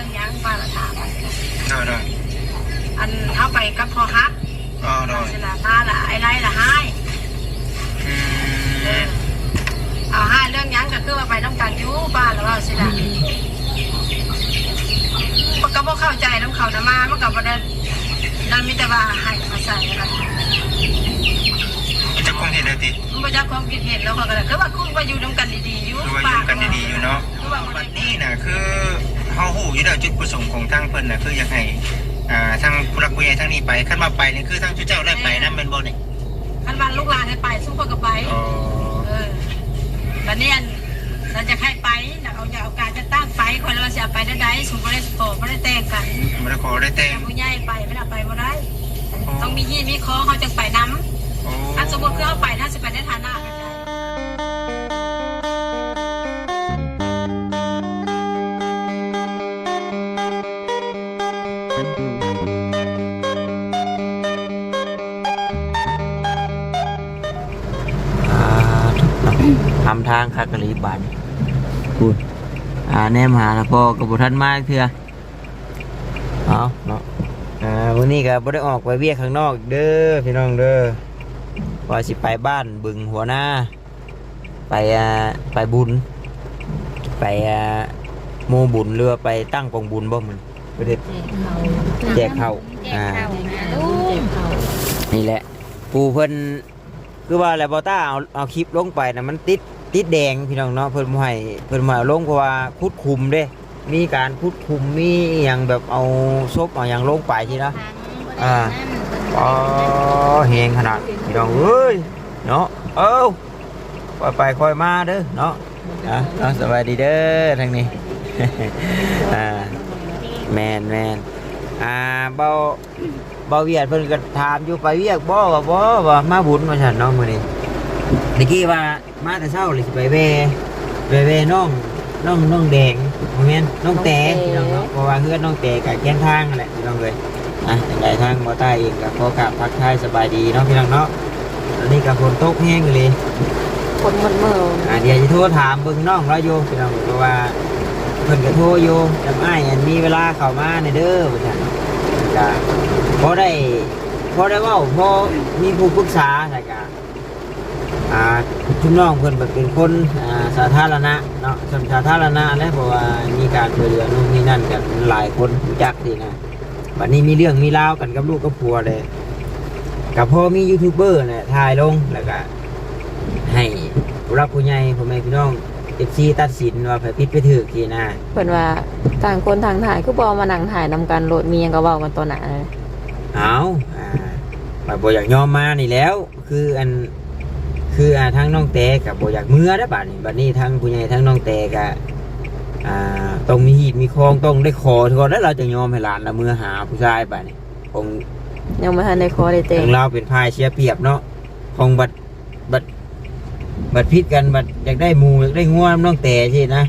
รื่องหยังป้าละถามได้ได้อันเอาไปกับพ่อฮักอ๋อได้สิละมาละไอ้ไรละให้อืเอมอเอาให้เรื่องหยังก็คือว่าไปต้องการอยู่ป้าละว่าสิละมันก็บ่เข้าใจน้ำเขานะมามันก็บ่ได้นั่นมีแต่ว่าให้มาใส่อะไรจะคงเห็นได้ติมันบ่จักความคิดเห็นแล้วเขาก็เลยคือว่าคุณว่าอยู่นํกันดีๆอยู่ดูว่าอยู่กันดีๆอยู่เนาะคือว่าบ่บัได้ดนี้น่ะคือ เฮาฮู้อยู่แล้วจุดประสงค์ของทางเพิ่นน่ะคืออยากให้อ่าทางผู้รักผู้ใหญ่ทางนี้ไปคันว่าไปนี่คือทางเจ้าได้ไปนำแม่นบ่นี่คันว่าลูกหลานให้ไปสู้คนก็ไป อ๋อเออแล้วเนี่ยเราจะให้ไปเราเอาอยากเอาการจะตั้งไปคนเราจะไปได้ไดสูงไม่ได้สปอร์ตไม่ได้แต่งกันบ่ได้ขอได้แต่งแต่ผู้ใหญ่ไปไม่ได้ไปไม่ได้ ต้องมียี่มีคอเขาจะไปน้โอ้ำถ้าสมมติคือเขาไปถ้าจะไปในฐานะ ทำทางคากะลีบานพูดอ่าแนมหาแล้วพ่อกับบุทันมากเถื่อเอาเนาะอ่าวันนี้ก็บ่ได้ออกไปเวียกข้างนอกเด้อพี่น้องเด้อว่าสิไปบ้านบึงหัวหน้า ไปอ่าไปบุญ ไปอ่าโมบุญเรือไปตั้งกองบุญบ่มันประเด็แจกข้าวอ่านี่แหละปูเพิ่น คือว่าแหละบอต้าเอาเอาคลิปลงไปนะมันติดติดแดงพี่น้องเนาะเพิ่นบ่ให้เพิ่นบ่ให้เอาลงเพราะว่าคุดคุมเด้ มีการคุดคุมมีอหย่างแบบเอาซบเอาอย่างลงไปทีนะ อ่า อ๋อแหงขนาดพี่น้องเอ้ยเนาะเอ้าค่อยไปค่อยมาเด้อเนาะอะเนาะสวัสดีเด้อทางนี้ อ่าแมนแมนอ่าเบาเบาเวียดเพิ่นก็ถามอยู่ไปเวียกบ่ว่าบ่ว่ามาบุญมาฉันเนาะมื้อนี้เมื่อกี้ว่ามาแต่เช้าเลยสิไปเวไปเวน้องน้องน้องแดงบ่แม่นน้องแต่พี่น้องเนาะเพราะว่าเฮือนน้องแต่ก็แก้นทางนั่นแหละพี่น้องเอ้ยอะจังไดทางบ่ใต้เองก็ขอกราบทักทายสบายดีเนาะพี่น้องเนาะตอนนี้ก็ฝนตกแห้งอยู่เลยคนมันเมื่ออ่าเดี๋ยวจะโทรถามเบิ่งน้องเราอยู่พี่น้องเพราะว่าเพิ่นก็โทรอยู่จำอ้ายอันมีเวลาเข้ามาในเด้อว่าซั่น ก็พอได้พอได้เว้าพอมีผู้ปรึกษาใช่กะอ่าชุมน้องเพิ่นก็เป็นคนอ่าสาธารณะเนาะสำสาธารณะแล้วเพราะว่ามีการช่วยเหลือนู่นนี่นั่นกันหลายคนรู้จักสินะวันนี้มีเรื่องมีราวกันกับลูกกับผัวเลยกับพ่อมียูทูบเบอร์เนี่ยถ่ายลงแล้วก็ให้รับผู้ใหญ่พ่อแม่พี่น้อง เอฟซีตัดสินว่าไปพิษไปถือกี่นะเพิ่นว่าต่างคนทางถ่ายคือบ่มานั่งถ่ายนำกันโหลดมีหยังก็เว้ากันตอนหน้าเลยเอาอ่าว่าบ่อยากยอมมานี่แล้ว คืออันคืออ่าทั้งน้องแต่กับบ่อยากเมื่อได้อบัดนี้บัดนี้ทั้งผู้ใหญ่ทั้งน้องแต่กับอ่าต้องมีหีบมีคองต้องได้ขอก่อนแล้วเราจะยอมให้หลานละเมื่อหาผู้ชายบัดนี้คง ยังบ่ทันได้ขอได้แต่งทางเราเป็นพายเชียร์เปรียบเนาะของบัดบัด บัดพิษกันบัดอยากได้หมูอยากได้งัวน้องแต่ใช่นะ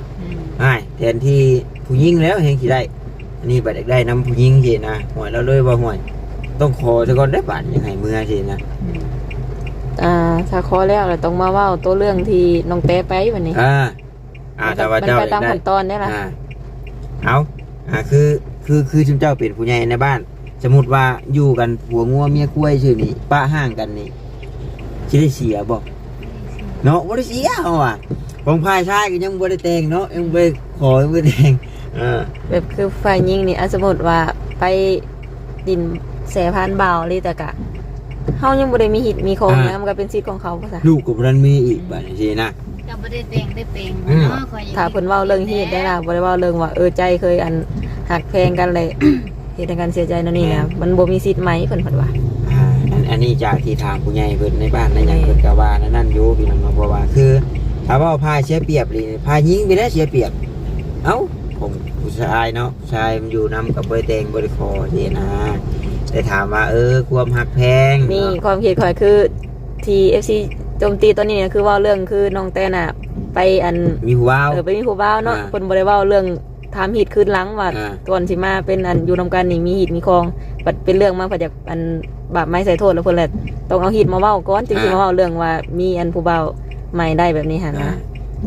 ใช่แทนที่ผู้หญิงแล้วเฮงสิได้อันนี้บัดอยากได้น้ำผู้หญิงใช่นะห่วยเราเลยว่าห่วย ต้องขอซะก่อนได้บาดยังไงเมื่อใช่นะอ่าถ้าขอแล้วเราต้องมาเว้าตัวเรื่องที่น้องเต้ไปวันนี้ อ่า อ่าแต่ว่ามันเจ้าไปอยาตามกได้ขั้นตอนได้ล่ะอ่าเอาอ่าคือคือคือชุมเจ้าเป็นผู้ใหญ่ในบ้าน สมมติว่าอยู่กันผัวงัวเมียกล้วยชื่อนี่ป้าห้างกันนี่สิได้เสียบ่ เนาะบ่ได้เสียเอาอะของพายชายก็ยังบ่ได้แต่งเนาะยังบ่ได้ขอยังบ่ได้แต่งเออแบบคือฝ่ายหญิงนี่อะสมมุติว่าไปดินแสพานบ่าวเลยแต่กะเฮายังบ่ได้มีหิตมีของหยังมันก็เป็นสิทธิ์ของเขาบ่ซะลูกก็บ่ทันมีอีกบัดนี้สินะก็บ่ได้แต่งได้เป็นอืมเนาะขอยถ้าเพิ่นเว้าเรื่องเฮ็ดได้ล่ะบ่ได้เว้าเรื่องว่าเออใจเคยอันหักแพงกันเลยเฮ็ดให้กันเสียใจนั่นนี่นะมันบ่มีสิทธิ์ไหมเพิ่นเพิ่นว่าอ่าอั นอันนี้จากที่ถามผู้ใหญ่เพิ่นในบ้านในหยังเพิ่นก็ว่านั่นนั่นอยู่พี่น้องเนาะเพราะว่าคือถ้าว่าพายเสียเปรียบนี่พายยิงไปแล้วเสียเปรียบ เอ้าผมผู้ชายเนาะผู้ชายมันอยู่นํกับบ่ได้แต่งบ่ได้ขอสินะแต่ถามว่าเออความหักแพงมีเนาะความคิดข่อยคือที่ FC โจมตีตอนนี้เนี่ยคือเว่าเรื่องคือน้องแต้น่ะ ไปอันมีผู้ว่าว เออไปมีผู้บ่าวเนาะอ่าเพิ่นบ่ได้เว้าเรื่องถามหิตคืนหลังว่าอ่าก่อนสิมาเป็นอันอยู่นํกันนี่มีหิตมีคองบัดเป็นเรื่องมาพอจากอัน บาปไม้ใส่โทษแล้วเพิ่นแหละต้องเอาหิตมาเว้าก่อนจึงสิมาเว้าเรื่องว่ามีอันผู้บ่าวใหม่ได้แบบนี้หั่นอ่านะ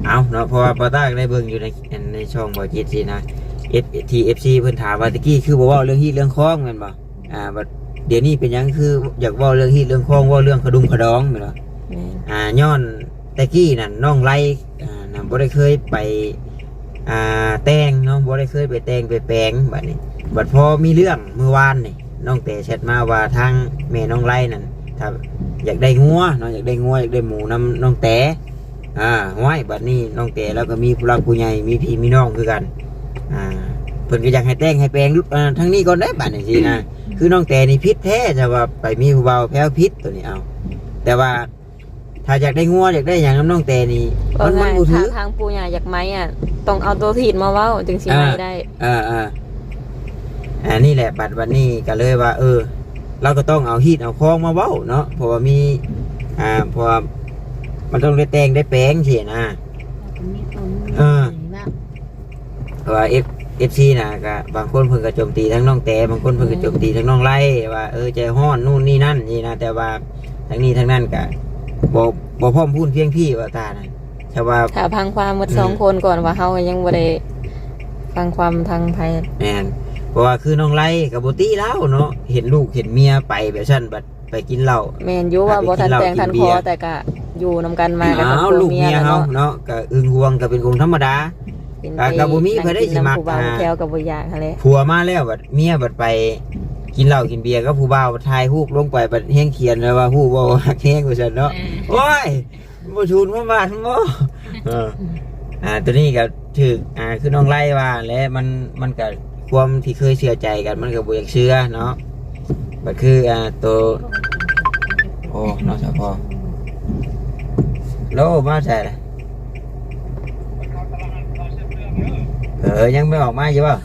เอาเนาะเพราะว่าปาต้าก็ได้เบิ่งอยู่ในในช่องบ่จิตสินะ F T F C เพิ่นถามว่าตะกี้คือบ่เว้าเรื่องฮีตเรื่องคล้องแม่นบ่อ่าบัดเดี๋ยวนี้เป็นหยังคืออยากเว้าเรื่องฮีตเรื่องคล้องเว้าเรื่องขดุมขดองแม่นบ่แม่นอ่าย้อนตะกี้นั่นน้องไล่อ่าน่ะบ่ได้เคยไปอ่าแต่งเนาะบ่ได้เคยไปแต่งไปแปลงบัดนี้ บัดพอมีเรื่องเมื่อวานนี่ น้องแต่แชทมาว่าทางแม่น้องไล่นั่นถ้าอยากได้งัวเนาะอยากได้งัวอยากได้หมูนํน้องแต่อ่าห้วยบัดนี้น้องแต่แล้วก็มีผู้หลักผู้ใหญ่มีพี่มีน้องคือกันอ่าเพิ่นก็อยากให้แต่งให้แปลงอ่าทั้งนี้ก่อนได้บัดนี้สินะคือน้องแต่นี่พิษแท้จะว่าไปมีผู้เบาแพ้วพิษตัวนี้เอา แต่ว่าถ้าอยากได้งัวอยากได้อย่างน้ำน้องแต่นี่ก็มันมันง่ายบูถืทางอทางปู่ย่าอยากไหมอะต้องเอาตัวถีดมาเว้าจึงสิไหมอ่าได้อ่าอ่า อันนี้แหละบัดวันนี้ก็เลยว่า เออ เราก็ต้องเอาฮีดเอาคลองมาเว้าเนาะเพราะว่ามีอ่าเพราะว่ามันต้องได้แต่งได้แปลงเสียนะมีคนเออว่าเพราะว่าเอฟเอฟซีนะก็บางคนเพิ่นก็โจมตีทั้งน้องแต่บางคนเพิ่นก็โจมตีทั้งน้องไล่ว่าเออใจห้อนนู่นนี่นั่นนี่นะแต่ว่าทั้งนี้ทั้งนั้นก็บ่บ่พร้อมพูดเพียงพี่ว่าตานะแต่ว่าถ้าพังความหมดอืมสองคนก่อนว่าเฮายังบ่ได้ฟังความทางไผแมน เพราะว่าคือน้องไล่กับโบตี้แล้วเนาะเห็นลูกเห็นเมียไปแบบฉันบัดไปกินเหล้าแม่นอยู่ว่าไปบ่ทันกินเหล้าแต่งทันกินเบีคอยร์แต่ก็อยู่นํกันมากับอ้าวครอบครัวลูกเมียแล้วเขาเนาะเนาะก็อึงห่วงก็เป็นคงธรรมดาเป็นอ่าก็บ่มีไผได้สิมักผู้บ่าวอ่าแถวกับบ่อยากหั่นแหละผัวมาแล้วบัดเมียบัดไปกินเหล้ากินเบียร์ก็ผู้บ่าวทายฮูกลงไปบัดเฮงเขียนเลยว่าฮู้บ่ฮักแฮงว่าซั่นเนาะโอ้ยบ่ชูนมาบาดบ่เอออ่าตัวนี้ก็ถูกอ่าคือน้องไล่ว่าและมันมันก็ ความที่เคยเชื่อใจกันมันก็บ่อยากเชื่อเนาะบัดคืออ่าตัวโอ้น้องสาวพ่อโลมาใช่เลยเออยังไม่ออกมาอยู่เปล่า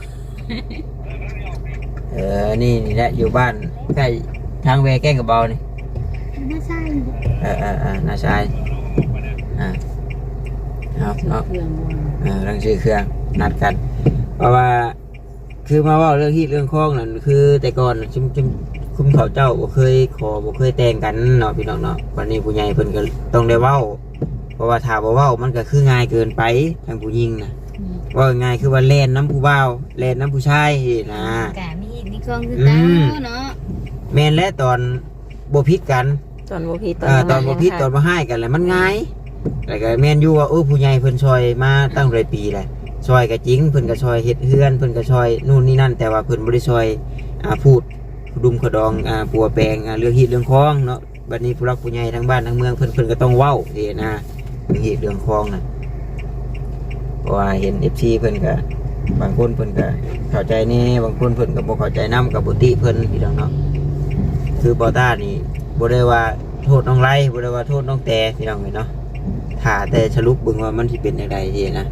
เออนี่นี่แหละอยู่บ้านใกล้ทางเวแก้งกับเบานี่ไม่ใช่เออเออเออน้าชายอ่าเอาเนาะเออเออรังชื่อเครื่องนัดกัน เพราะว่า คือมาเว่าเรื่องที่เรื่องคล้องนั่นคือ แต่ก่อนน่ะชุมชุมคุมเขาเจ้าบ่เคยขอบ่เคยแต่งกันเนาะพี่น้องเนาะวันนี้ผู้ใหญ่เพิ่นก็ต้องได้เว้า เพราะว่าถ้าบ่เว้ามันก็คือง่ายเกินไปทางผู้หญิงนะว่าง่ายคือว่าแล่นน้ำผู้บ่าวแล่นน้ำผู้ชายนะกะมีอีกมีเครื่องคืออืเก้ามเนาะแม่นและตอนบ่ผิดกัน ตอนบ่ผิดตอนเอ่อตอนบ่บ่ผิดตอนบ่ให้กันแหละมันง่ายแล้วก็แม่นอยู่ว่าเออผู้ใหญ่เพิ่นช่วยมาตั้งหลายปีแหละ ช่วยก็จริงเพิ่นก็ช่วยเฮ็ดเฮือนเพิ่นก็ช่วยนู่นนี่นั่น แต่ว่าเพิ่นบ่ได้ช่วยอ่าพูดดุมขดองอ่าปัวแปลงอ่าเรื่องฮีตเรื่องคลองเนาะบัดนี้ผู้รักผู้ใหญ่ทั้งบ้านทั้งเมืองเพิ่นเพิ่นก็ต้องเว้าสินะเรื่องฮีตเรื่องคลองน่ะเพราะว่าเห็น FC เพิ่นก็บางคนเพิ่นก็เข้าใจนี่บางคนเพิ่นก็บ่เข้าใจนํกับบ่ติเพิ่นพี่น้องเนาะคือบ่ต้านี่บ่ได้ว่าโทษน้องไร่บ่ได้ว่าโทษน้องแต่พี่น้องเอ้ยเนาะถ้าแต่สรุปเบิ่งว่ามันสิเป็นจังไดสินะ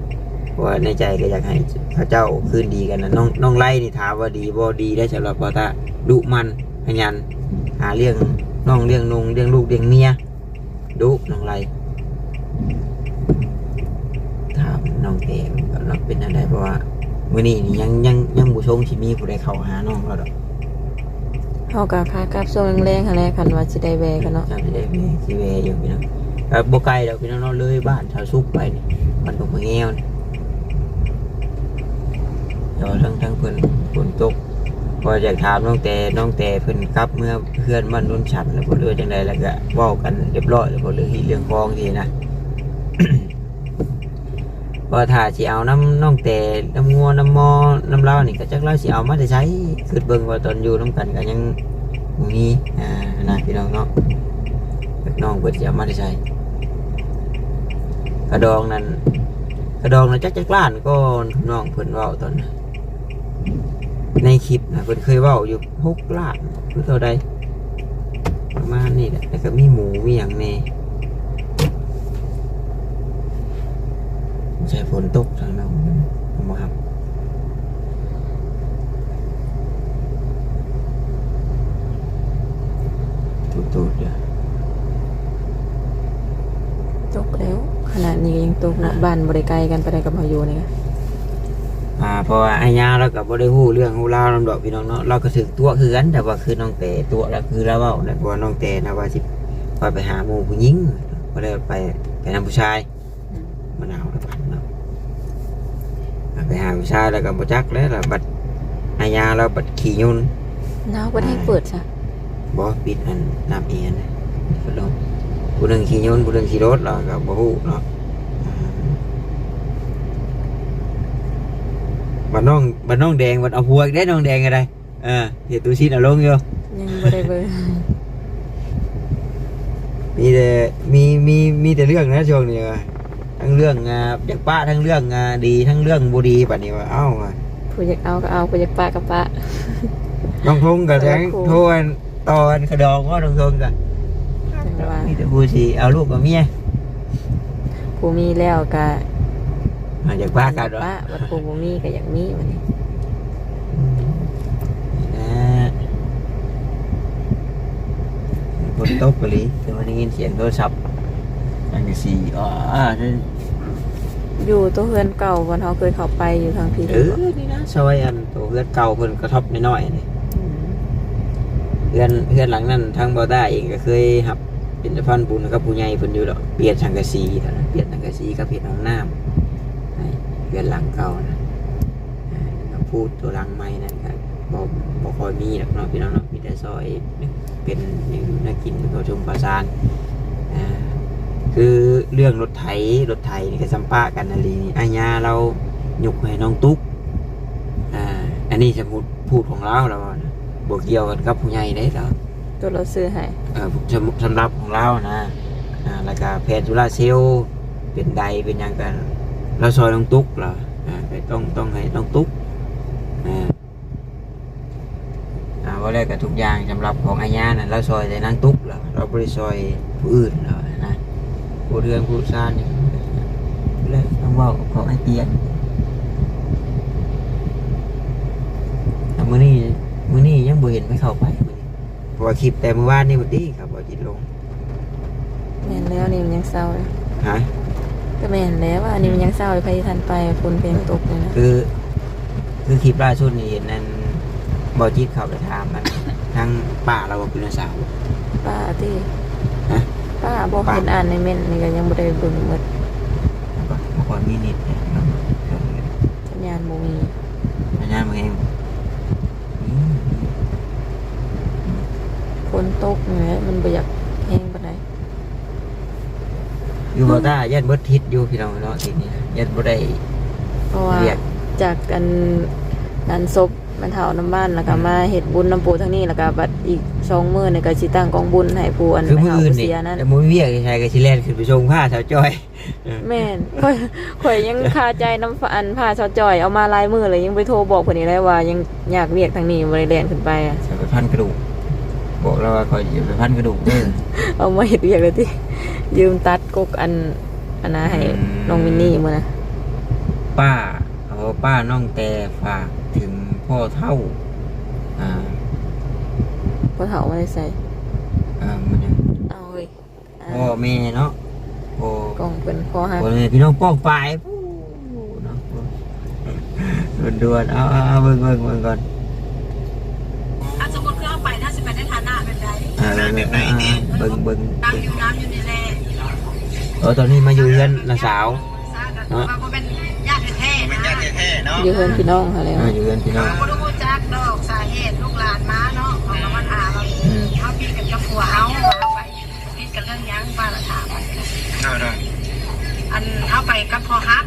ว่าในใจก็อยากให้เขาเจ้าคืนดีกันนะน้องน้องไล่นี่ถามว่าดีบ่ดีได้สำหรับบอตาดุมันขยันหาเรื่องน้องเรื่องนุงเรื่องลูกเรื่องเมียดุน้องไล่ถามน้องเอ๋ก็รับเป็นอะไรเพราะว่ามื้อนี้นี่ยังยังยังบุชงที่มีผู้ใดเข้าหาน้องเราดอกเฮาก็คากับช่วงแรงๆหั่นแหละคันว่าสิได้แวกันเนาะจำสิได้เวสิเวอยู่พี่น้องก็บ่ไกลดอกพี่น้องเนาะเลยบ้านชาวซุกไปนี่มันตกมาแง้วนี่ เดี๋ยวทั้งทั้งเพิ่นฝนตกพออยากถามน้องแต่น้องแต่เพิ่นกลับเมื่อเพื่อนบ้านนุ่นฉันแล้วพอเรือจังใดแล้วก็เว้ากันเรียบร้อยแล้วพอเรื่องที่เรื่องคลองทีนะพอถ้าสิเอาน้ำน้องแต่น้ำงัวน้ำมอน้ำเล่านี่ก็จักเล่าสิเอามาได้ใช้คือเบิ่งว่าตอนอยู่น้ำกันก็ยังมีอ่านะพี่น้องเนาะน้องเพิ่นสิเอามาได้ใช้กระดองนั้นกระดองนั้นจักจักล้านก็น้องเพิ่นว้าตอนนั้น ในคลิปนะเพิ่นเคยเว้าอยู่หกล้านคือเท่าใดประมาณนี้แหละแล้วก็มีหมูมีอย่างแน่ใช่ฝนตกทางนั้นผมบ่ครับตูดๆเดี๋ยวตกแล้ว ขนาดนี้ก็ยังตกเนาะบ้านบ่ได้ไกลกันไปได้กับเฮาอยู่นี่ก็ อ่าเพราะว่าไอ้ยาเราก็บ่ได้ฮู้เรื่องฮู้ราวนํดอกพี่น้องเนาะเราก็ถึกตัวคือกันแต่ว่าคือน้องเตตัวแล้วคือเราเว้าแล้วเพราะว่าน้องเตนะว่าสิไปไปหาหมู่ผู้หญิงบ่ได้ไปไปนํผู้ชายมะนาวแล้วกันเนาะไปหาผู้ชายแล้วก็บ่จักแล้วล่ะบัดอาญาเราบัดขี่ยุ่นหนาวบ่ให้เปิดซะบ่ปิดอันน้ำเอียนนะพัดลมผู้หนึงขี่ยุ่นผู้หนึงขี่รถเราก็บ่ฮู้เนาะอ่า บัดน้องบัดน้องแดงบัดเอาผัวอีกได้น้องแดงอะไรเออเดี๋ยวตูชินเอาลงอยู่ยังบ่ได้เบิ่งมีแต่มีมีมีแต่เรื่องนะช่วงนี้ว่ะทั้งเรื่องงาอยากป้าทั้งเรื่องงาดีทั้งเรื่องบุดีแบบนี้ว่าเอ้าว่ะผู้อยากเอาก็เอาผู้อยากปะก็ปะน้องทงกับแทงโอ้โหโทนตอนขะดองว่าน้องทงกันจังว่ามีแต่ผู้สีเอาลูกกับเมียผู้มีแล้วก็ อะอยากป้ากันปะวะบัดผู้บ่มีก็อยากมีบัดนี้นะฝนตกกะลีแต่วันนี้ยินเสียงโทรศัพท์อันที่สี่อ๋ออ่านั่นอยู่ตัวเฮือนเก่าวันเฮาเคยเข้าไปอยู่ทางพี่เออนี่นะซอยอันตัวเพื่อนเก่าเพิ่นกระทบน้อยๆนี่มเพื่อนเพื่อนหลังนั้นทางบอด้าเองก็เคยหับเป็นสะพานบุญกับผู้ใหญ่เพิ่นอยู่ดอกเปลี่ยนสังกะสีเท่านั้นเปลี่ยนสังกะสีกับเปลี่ยนห้องน้ำให้ เพื่อนหลังเก่านะอ่าแล้วก็พูดตัวหลังไม้นั่นก็บ่บ่ค่อยมีหรอกเนาะพี่น้องเนาะมีแต่ซอยเป็นหนึ่งน่ากินก็ชมประสานอ่าคือเรื่องรถไถรถไถนี่ก็สัมปะกันนาลีนี่อาญาเราหยุกให้น้องตุ๊กอ่าอันนี้สมมุติพูดของเราแล้วนะบวกเกี่ยวกันกับผู้ใหญ่ได้เหรอตัวเราซื้อให้เอ่อสำสำหรับของเรานะอ่าแล้วก็แพนจุลาเซลลเป็นใดเป็นหยังกัน เราซอยน้องตุ๊กเหรออ่าไปต้องต้องให้น้องตุ๊กอ่าอ่าว่าแรกกับทุกอย่างสำหรับของอาญานะเราซอยแต่นางตุ๊กเหรอเราบริซอยผู้อื่นเหรอนะผู้เรือนผู้ซ่านนี่เลยต้องเว่าของไอเตียนแต่มื้อนี้มื้อนี้ยังบ่เห็นไม่เข้าไปมื้อนี้เพราะว่าคลิปแต่เมื่อวานนี่บ่ดีครับบ่จิตลงแม่นแล้วนี่มันยังเศร้าเลยฮะ ก็แม่นแล้วว่าอันนี้มันยังเศร้าเลยพายุทันไปฝนเพลงตกเลยนะคือคือคลิปล่าสุดนี่เห็นนั่นบอจิตเขาไปถามมัน ทั้งป่าเราบอกเป็นสาวป้าที่ฮะป้าบอกป้าเห็นอ่านในเม่นนี่ก็ยังบ่ได้เบิ่งหมดเมื่อก่อนมีนิดเนี่ยเนาะสัญญาณบ่มีสัญญาณมาเองอืมฝนตกเนี่ยมันบ่อยากแห้งปานใด อยู่บ่ต้ายันเบิดทิศอยู่พี่น้องเนาะทีนี้นะยันบ่ได้เพราะว่าเรียกจากกันงานศพมันเฒ่าน้ำบ้านแล้วก็มาเฮ็ดบุญน้ำปูทั้งนี้แล้วก็บัดอีกสองมื้อนี่ก็สิตั้งกองบุญให้ผู้อันคือมือเฒ่าอื่นผู้นี่เสียนั่นแต่มือเวียกใช่ก็สิแล่นขึ้นไปชงผ้าสาวจ้อยแม่นข่อยข่อยยังคาใจน้ำอันผ้าชอจอยเอามาลายมือเลยยังไปโทรบอกเพิ่นอีกเลยว่ายังอยากเรียกทางนี้บ่ได้แล่นขึ้นไปอะจะไปพันกระดูก บอกเราว่าคอยจะไปพันกระดูกเด้อเอามาเฮ็ดเรียกเลยที่ยืมตัดกกอันอันนะให้อืมน้องมินนี่มื้อนะป้าเอาป้าน้องแต่ฝากถึงพ่อเท่า อ่าพอเฒ่าบ่ได้ใส่อ่ามันยังเอาเฮ้ยอ่าพ่อแม่เนาะพ่อกล่องเพิ่นคอหักพ่อแม่พี่น้องป้องปลายเนาะด่วนๆเอาเอาเอาเบิ่งเบิ่งเบิ่งก่อน ถ้าสมมติเครื่องไปถ้าสิไปในฐานะ แบบใดอ่าเบิ่งอ่าเบิ่งเบิ่งน้ำอยู่น้ำอยู่นี่แหละเออตอนนี้มาอยู่เรือนน้าสาวทรากันว่าบ่เป็นญาติแท้ๆเป็นนะญาติแท้ๆเนาะอยู่เฮือนพี่น้องเขาแล้วอ่าอยู่เรือนพี่น้องบ่รู้จักดอกสาเหตุลูกหลานมาเนาะของมันอาเราอืมเฮาพี่กันกับผัวเฮาเอาไปพี่กันเรื่องหยังป้าละถามเอาได้อันเอาไปกับพ่อฮัก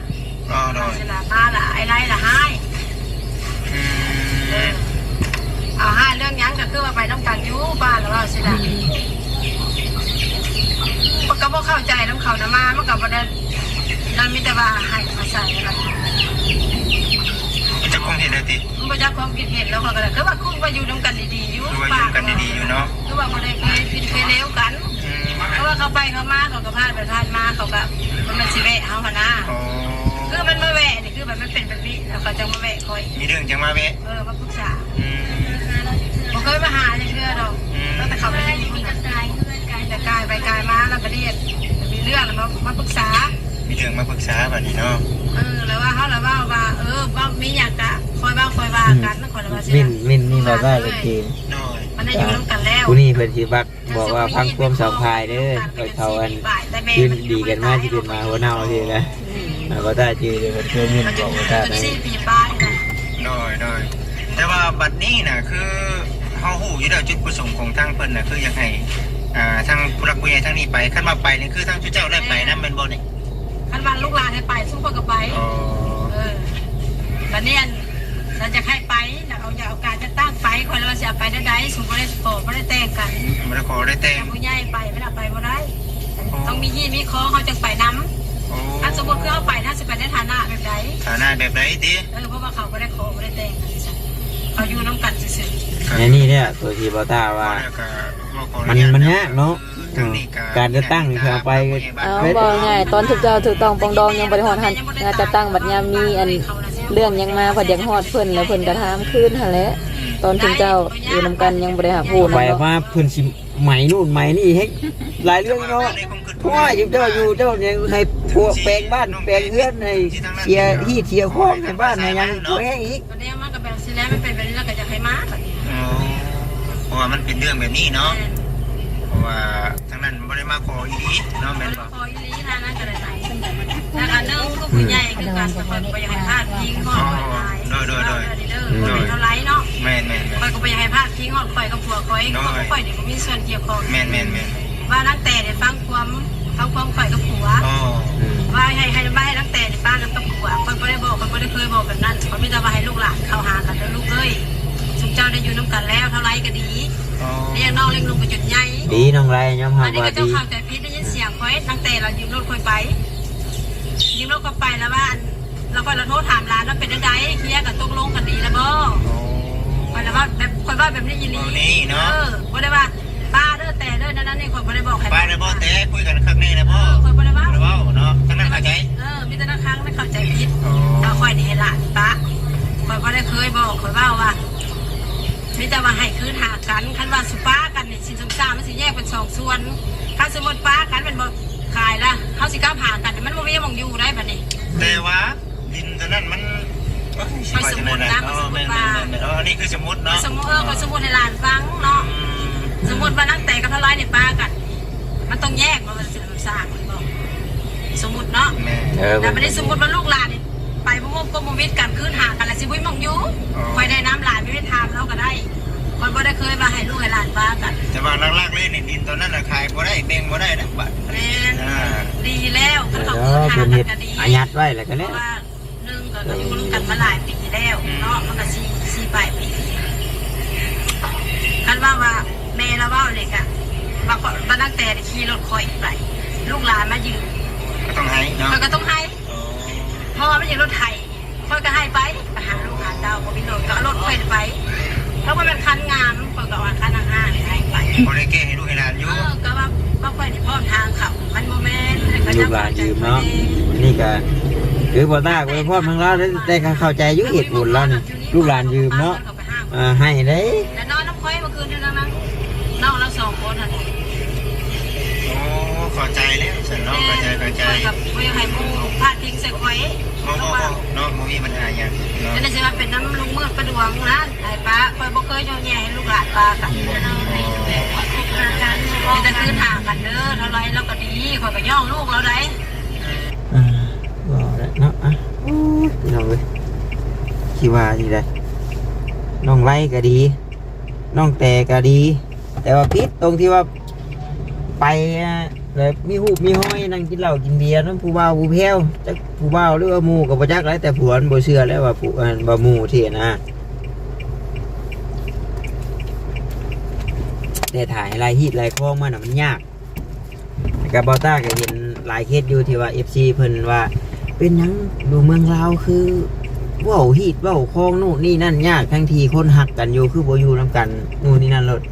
เอาได้เอาสิละมาละไอ้ไรละให้อืม เอาให้เรื่องหยังก็คือว่าไปต้องการอยู่บ้านแล้วว่าสิละมันก็บ่เข้าใจน้ำเขานะมามันก็บ่ได้นั่นมีแต่ว่าให้มาใส่อะไรจะคงเห็นได้ติมันบ่จักความคิดเห็นแล้วเขาก็เลยคือว่าคุณว่าอยู่นํกันดีๆอยู่คือว่าอยู่กันดีๆอยู่เนาะคือว่าบ่ได้เคยผิดเคยเลวกันอืมเพราะว่าเขาไปเขามาเขาก็พลาดไปพลาดมาเขาก็มันมันสิแวะเฮาหั่นนะอ๋อคือมันมาแวะนี่คือแบบมันเป็นแบบนี้แล้วเขาจะมาแวะคอยมีเรื่องจังมาแวะเออมาปรึกษาอืม บ่เคยมาหาอย่างเดียวดอกตั้งแต่เขาไปที่นี่นะกายเพื่อนกายแต่กายไปกายมาแล้วก็เรียกมีเรื่องแล้วมามาปรึกษา มีเรื่องมาปรึกษาบัดนี้เนาะเออแล้วว่าเขาแล้วว่าว่าเออว่ามีอยากจะคอยว่าคอยว่ากันนะคอยว่าสิมินมินนี่บอกว่าเป็นทีมน้อยมันได้อยู่ร่วมกันแล้วผู้นี้เพิ่นสิบักบอกว่าพังความสองพายเด้อคอยเขาอันยืนดีกันมากที่เป็นมาหัวเน่าทีนะอืมแล้วก็ได้จื้อเดี๋ยวเพิ่นเคยมีจนบอกว่าได้จนไหนสี่ปีป้ายนะโดยโดยแต่ว่าบัดนี้น่ะคือ เฮาฮู้อยู่แล้วจุดประสงค์ของทางเพิ่นน่ะคืออยากให้อ่าทางผู้รักผู้ใหญ่ทางนี้ไปคันมาไปนี่คือทางเจ้าได้ไปนำแม่นบ่นี่คันวันลูกหลานให้ไปสู้คนก็ไปอ๋อเออแล้วเนี่ยเราจะให้ไปเราเอาอยากเอาการจะตั้งไปคนเราจะไปได้ไดสูงไม่ได้โตไม่ได้แต่งกันบ่ได้ขอได้แต่งแต่ผู้ใหญ่ไปไม่ได้ไปบ่ได้ต้องมียี่มีคอเขาจะไปนโอ้ำอันสมมติคือเขาไปน่าจะไปในฐานะแบบใดฐานะแบบไหนติเออเพราะว่าเขาไม่ได้ขอไม่ได้แต่งกันจ้ะ เขาอยู่น้ำกันซื่อในนี่เนี่ยตัวที่บอต้าว่าแล้วก็บ่ขออมันญาตมันยากเนาะทางนี้การจะตั้งคือเอาไปเอาบอกง่ายตอนถูกเจ้าถูกต้องปองดองยังบริหารหันงานจะตั้งบัดยามมีอันเรื่องยังมาพอดยังฮอดเพิ่นแล้วเพิ่นกระทำขึ้นหั่นแหละตอนถึงเจ้าอยู่นำกันยังบริหารพูดไปนะเนาะว่าเพิ่นสิไหมนู่นไหมนี่เฮ็ดหลายเรื่องเนาะเพราะว่าอยู่เจ้าอยู่เจ้ายังให้พวกแปลงบ้านแปลงเฮือนให้เชียร์ที่เชียร์คอกในบ้านให้ยังตัวแห้งอีกตอนนี้มันก็แบบสิแล้วไม่เป็นแบบนี้เราก็จะให้มาแบบนี้อ๋อเพราะว่ามันเป็นเรื่องแบบนี้เนาะเพราะว่าทางนั้นบ่ได้มาขออีหลีเนาะแม่นบ่คอยลีทางนั้นก็เลยไหนแล้วอันนึงก็ผู้ใหญ่คือการสะพานไปยังให้พลาดทิ้งหอดไปไหนเด้อเท่าไรเนาะแม่นแม่นคอยก็ไปยังให้พลาดทิ้งหอดคอยกับผัวคอยก็คอยเดี๋ยวก็มีส่วนเกี่ยวข้องแม่นแม่นแม่น ว่านักแต่เนี่ยฟังความฟังความคอยกับผัว อ๋อว่าให้ให้ว่าให้นักแต่เนี่ยป้ากับผัวคนไม่ได้บอกคนไม่ได้เคยบอกแบบนั้นเขาไม่ได้ว่าให้ลูกหลานเข้าหากันแล้วลูกเอ้ยสุขเจ้าได้อยู่น้ำกันแล้วเท่าไรก็ดีอ๋อเรียกน้องเลี้ยงลุงไปจุดใหญ่ดีน้องไรยอมอัรับนนี้ว่าก็เจ้าดีข่าวใจพิษได้ยินเสียงคอยนักแต่เรายืมรถคอยไปยืมรถก็ไปแล้วว่าเราก็เราโทษถามร้านว่าเป็นได้เคลียร์กันตกลงกันดีแล้วบ่คอยว่าแบบคอยว่าแบบนี้ยีรีเออคอยได้ว่า ป้าเด้อแต่เด้อนั่นนั่นนี่คอยไม่ได้บอกใครป้าได้บ่แต่คุยกันครั้งนี้นะพ่อคอยไม่ได้ว่าเว้าเนาะทางนั้นเข้าใจเออมีแต่ละครั้งไม่เข้าใจผิดอ๋อเอาคอยนี่ให้หลานป้าคอยไม่ได้เคยบอกคอยว่าว่ามีแต่ว่าให้คืนหากันคันว่าสุป้ากันนี่สินสงสารมันสิแยกเป็นสองส่วนคันสมมติป้ากันเป็นบ่ขายละเขาสิก้าวผ่ากันมันบ่มีมองอยู่ได้บัดนี้ แต่ว่าดินตอนนั้นมันอ๋อแม่นๆๆอ๋อนี่คือสมมุติเนาะสมมติเออคอยสมมติให้หลานฟังเนาะ สมมติว่านักแต่กับเท่าไรในป้ากัน มันต้องแยกมันเป็นสิ่งสร้างมันบอกสมมติเนาะแม่เออแต่ไม่ได้สมมติว่าลูกหลานนี่ไปพวกกรมวิทย์กันขึ้นหากันแล้วสิบุ้ยมองอยู่คอยได้น้ำหลานไม่ได้ทำแล้วก็ได้คนบ่ได้เคยมาให้ลูกให้หลานป้ากัน แต่ว่าลักๆเลยนี่ดินตอนนั้นน่ะขายบ่ได้แบ่งบ่ได้นะบัดแม่นอ่าดีแล้วก็เอต้องอขึ้นหาเพิ่นกัเฮ็นดก็ดีอายัดไว้แล้วก็เพแล้วราะว่าหนึ่งก็อยู่ร่วมกันมาหลายปีแล้วเนาะมันก็สี่สี่ปลายปีคันว่าว่าแม่เราว่าเลยกะว่าก่อนว่านัก แต่ขี่รถคอยไป ลูกหลานมายืมก็ต้องให้เนาะมันก็ต้องให้เพราะว่าไม่ใช่รถไทยเขาก็ให้ไปไปหาลูกหาเต้าก็มีรถก็เอารถค่อยไปเพราะว่ามันคันงามเขาก็ว่าคันห้างๆเนี่ยให้ไปบ่ได้แก้ให้ลูกให้หลานอเอยู่อก็ว่าว่าค่อยนี่พร้อมทางเขามันโมเมนต์ลูกหลานยืมเนาะนี่ก็คือบอต้าก็พ่อทางเราได้ได้เข้าใจอยุ่เหตุผลแล้วนี่ลูกหลานยืมเนาะอ่าให้ได้แล้วนอนน้ำค่อยเมื่อคืนนี่นะน้องเราสองคนอะโอ้ เข้าใจแล้วฉันเนาะเข้าใจเข้าใจค่อยกับค่อยให้มูพาดทิ้งใส่ค่อยโอ้โหเนาะบ่มีปัญหาหยังเนาะนั่นจะมาเป็นน้ำลุงมืดประดวงนะไอ้ป้าค่อยบ่เคยโยนแย่ให้ลูกหลานป้ากันมีแต่คืนหากันเด้อเท่าไรเราก็ดีค่อยก็ย่องลูกเราได้อ่าบอกแล้วเนาะอะพี่น้องเว้ยคิดว่าที่ใดน้องไล่ก็ดี น้องแต่ก็ดี แต่ว่าพิษตรงที่ว่าไปอะ แบบมีหูมีห้อยนั่งกินเหล้ากินเบียร์นั่นผู้บ่าวผู้แพ้วจักผู้บ่าวหรือว่าหมู่กับบ่จักไรแต่ผัวมันบ่เชื่อแล้วว่าผู้อันบ่หมู่ที่นะแต่ถ่ายลายฮีดลายคล้องมันน่ะมันยากกับบอต้าก็เห็นหลายเคสอยู่ที่ว่า FC เพิ่นว่า เป็นยังดูเมืองลาวคือว้าฮีดว้าคลองนู่นนี่นั่นยากทั้งทีคนหักกันอยู่คือบ่อยู่นํกันนู่นนี่นั่นรถ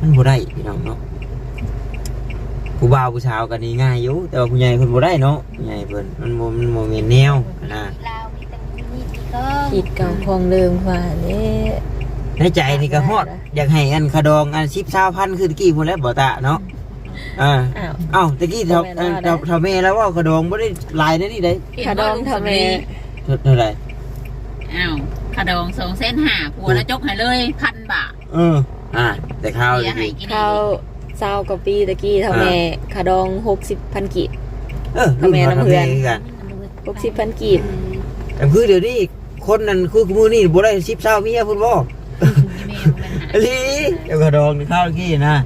มันบ่ได้พี่น้องเนาะ ผู้บ่าวผู้สาวกันนี่ง่ายอยู่แต่ว่าผู้ใหญ่เพิ่นบ่ได้เนาะผู้ใหญ่เพิ่นมันบ่มันบ่แม่นแนวนะลาวมีแต่มีดมีก็ขีดเก่าคลองเดิมว่านี่ในใจนี่ก็ฮอดอยากให้อันขะดองอัน10 20,000คือตะกี้พุ่นแหล้วบ่ตาเนาะอ่าอ้าวเอ้าตะกี้เท่าเอ่อเท่าเท่าแม่แล้วเว่าขะดองบ่ได้หลายนะนี่ได้ขาดองทำไมเท่าไหร่อ้าวขะดองสองเส้นหาผัวแล้วจกให้เลยพันบาทเอออ่าแต่ข้าวเสียให้ดีกินข้าว เศร้ากว่าปีตะกี้เท่าแม่ขาดองหกสิบพันกีบ เออทำไมน้ำเพื่อนรุ่นเขาทำเองกัน60,000กีบแต่คือเดี๋ยวนี้คนนั้นคือมือนี่บ่ได้ชิปเศร้าเมียพุ่นบ่อลีเดี๋ยวก็ดองข้าวกี้นะ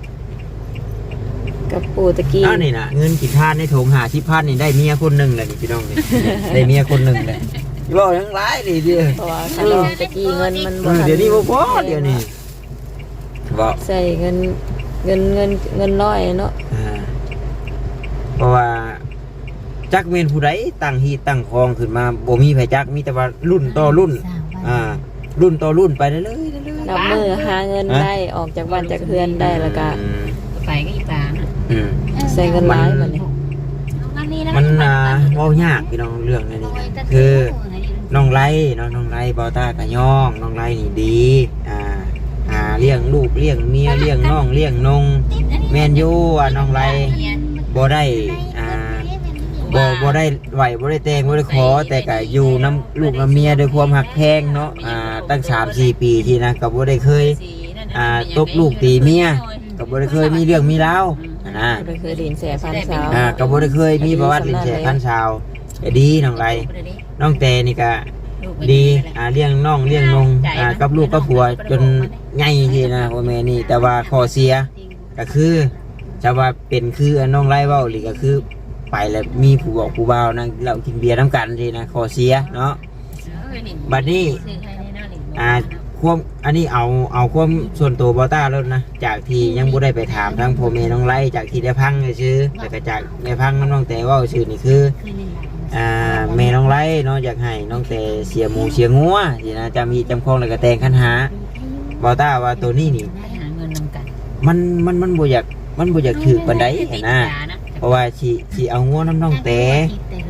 กับปูตะกี้อ้าวนี่นะเงินกี่ทานในถุงหาชิพันนี่ได้เมียคนหนึ่งเลยนี่พี่น้องนี่ได้เมียคนหนึ่งเลยบอกทั้งหลายนี่เดียวเพราะว่าค่าดองตะกี้เงินมันเอบ่อทันเดี๋ยวนี้บ่พอเดี๋ยวนี้บอกใส่เงิน เงินเงินเงินน้อยเนาะอ่าเพราะว่าจักเมนผู้ใดตั้งฮีตตั้งคองขึ้นมาบ่มีไผจักมีแต่ว่ารุ่นต่อรุ่น อ่า รุ่นต่อรุ่นไปเรื่อยๆเรื่อยๆนับมือหาเงินได้ออกจากบ้านจากเฮือนได้แล้วก็อืมไปก็อีปลานะอืม ใส่เงินหลายบัดนี้มันอ่าเว้ายากพี่น้องเรื่องนี้นะคือ น้องไล่เนาะน้องไล่บอต้ากะย่อง น้องไล่นี่ดี อ่าหา เลี้ยงลูกเลี้ยงเมียเลี้ยงน้องเลี้ยงนงแมนยูอะน้องไล่บ่ได้อ่าบ่บ่ได้ไหวบ่ได้แต่งบ่ได้ขอแต่ก็อยู่น้ำลูกน้ำเมียด้วยความหักแพงเนาะอ่าตั้ง3 4ปีที่นะก็บ่ได้เคยอ่าตบลูกตีเมียก็บ่ได้เคยมีเรื่องมีราวอ่านะก็คือดินแสพันสาวอ่าก็บ่ได้เคยมีประวัติลินแสพันชาวก็ดีน้องไล่น้องแต่นี่ก็ ดีอ่าเลี้ยงน้องเลี้ยงนงอ่ากับลูกกับผัวจนใหญ่ทีนะพ่อแม่นี่ แต่ว่าข้อเสียก็คือจะว่าเป็นคืออันน้องไล่เว้าหรือก็คือไปแล้วมีผู้บอกผู้บ่าวนั่งเรากินเบียร์น้ำกันทีนะข้อเสียเนาะ บัดนี้ อ่าความอันนี้เอาเอาความส่วนตัวบอต้าแล้วนะจากที่ยังบ่ได้ไปถามทั้งพ่อแม่น้องไล่จากที่ได้พังชื่อแต่ก็จากได้พังน้องแต่เว่าชื่อนี่คือ อ่าแม่น้องไล่เนาะอยากให้น้องแต่เสียหมูเสียงัวสินะจำมีจำคองแล้วก็แต่งคันหาบอต้าว่าตัวนี้นี่ หาเงินนำกันมันมันมันบ่อยากมันบ่อยากถือปานใดหั้นนะเพราะว่าสิสิเอางัวน้ำน้องแต่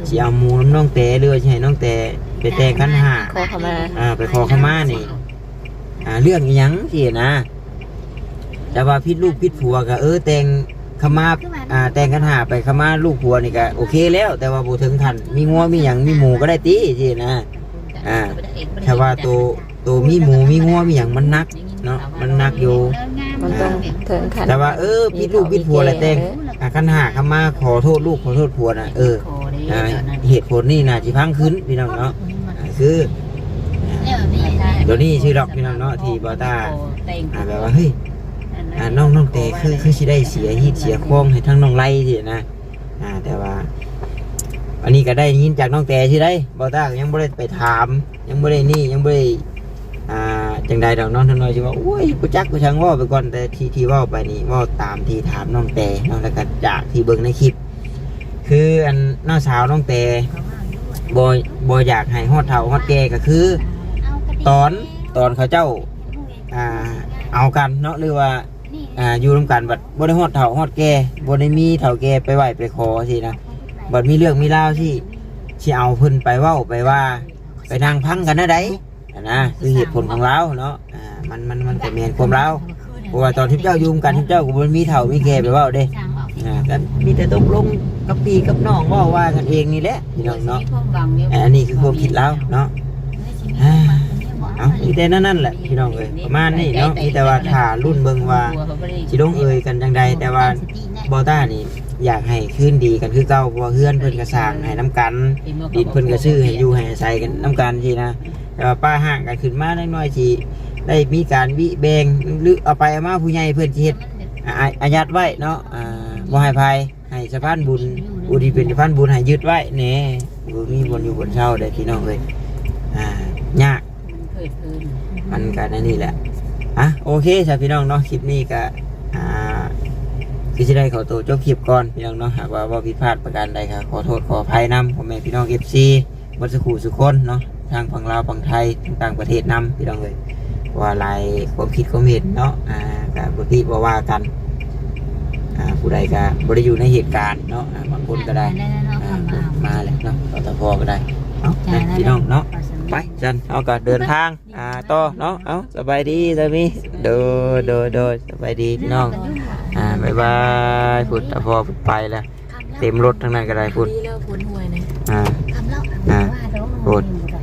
สิเอาหมูน้ำน้องแต่หรือว่าสิให้น้องแต่ไปแต่งคันหา ขอเข้ามา อ่าไปขอขมานี่ อ่าเรื่องอิหยังสินะแต่ว่าพิษลูกพิษผัวก็เออแต่ง ขมาอ่าแต่งกันหาไปขมาลูกผัวนี่ก็โอเคแล้ว แต่ว่าบ่ถึงทันมีงัวมีหยังมีหมูก็ได้ตีสินะ อ่าถ้าว่าตัวตัวมีหมูมีงัวมีหยังมันหนักเนาะมันหนักอยู่มันต้องถึงขันแต่ว่าเออพิษลูกพิษผัวอะไรแต่งอ่าคันหาขมาขอโทษลูกขอโทษผัวนะเอออ่าเหตุผลนี่น่าจะพังขึ้นพี่น้องเนาะอ่าคือเดี๋ยวนี้ชื่อดอกพี่น้องเนาะที่บอต้าอ่าแบบว่าเฮ้ย อ่าน้องน้องแต่คือคือสิได้เสียฮีดเสียคล้องให้ทั้งน้องไล่สินะอ่าแต่ว่า อันนี้ก็ได้ยินจากน้องแต่ที่ได้บอต้ายังไม่ได้ไปถาม ยังไม่ได้นี่ยังไม่ได้อ่าจังใดดอกน้องทน้อยที่ว่าโอ้ยกูจักกูช่างว่าไปก่อนแต่ที่ที่ว่าไปนี่ว่าตามที่ถามน้องแต่น้องแล้วก็จากที่เบิ่งในคลิป คืออันน้องสาวน้องแต่บอยบอยอยากให้ฮอดเท่าฮอดแก่ก็คือ ตอนตอนเขาเจ้าอ่าเอากันเนาะหรือว่า อ่าอยู่ร่วมกันบัดบ่ได้ฮอดเฒ่าฮอดแก่บ่ได้มีเฒ่าแก่ไปไหว้ไปขอสินะบัดมีเรื่องมีราวที่สิเอาเพิ่นไปเว้าไปว่า ไปนั่งพังกันนะไดอะนะคือเหตุผลของเราเนาะอ่ามันมันมันก็แม่นความเราเพราะว่าตอนที่เจ้าอยู่ร่วมกันที่เจ้าก็บ่มีเฒ่ามีแก่ไปเว้าเด้อ่าก็มีแต่ตกลงกับพี่กับน้องเว้าว่ากันเองนี่แหละพี่น้องเนาะอ่าอันนี้คือความคิดเราเนาะอ่า เอามีแต่นั่นนั่นแหละพี่น้องเอ้ยประมาณนี้เนาะมีแต่ว่าถ้ารุ่นเบิ่งว่าสิลงเอ่ยกันจังใดแต่ว่าบอต้านี่อยากให้คืนดีกันคือเก่าเพราะว่าเฮือนเพิ่นก็สร้างให้น้ำกันดินเพิ่นก็ซื้อให้อยู่ให้อาศัยกันน้ำกันทีนะแต่ว่าป้าห่างกันขึ้นมาเล็กน้อยสิได้มีการวิแบ่งหรือเอาไปเอามาผู้ใหญ่เพิ่นสิเฮ็ดอ่าอาอายัดไว้เนาะอ่าบ่ให้ภัยให้สะพานบุญอุทิศเป็นสะพานบุญให้ยึดไว้แหน่บ่มีบนอยู่บนเช่าได้อพี่น้องเอ้ยอ่ายาก มันก็นั่นนี่แหละ อะโอเคจ้ะพี่น้องเนาะคลิปนี้ก็อ่าคือจะได้ขอตัวจบคลิปก่อนพี่น้องเนาะหากว่าว่าผิดพลาดประการใดค่ะขอโทษขออภัยนำพ่อแม่พี่น้องเอฟซีบัสกูสุคนเนาะทางฝั่งลาวฝั่งไทยทั้งต่างประเทศนำพี่น้องเลยว่าหลายความคิดความเห็นเนาะอ่ากับบติว่าว่ากันอ่าผู้ใดก็บริอยู่ในเหตุการณ์เนาะอ่าบางคนก็ได้อ่ามาแหละเนาะต่อตพอก็ได้เอานะพี่น้องเนาะ ไปจันเอาก็เดินทางอ่าต่อเนาะเอาสบายดีสามีโดยโดยโดยสบายดีพี่น้องอ่าบายบายพุดแต่พอพุดไปแล้วเต็มรถทั้งนั้นก็ได้พุดดีแล้วผลหวยนะอ่าคำเล่าอ่าว่าเราพูดบ่ได้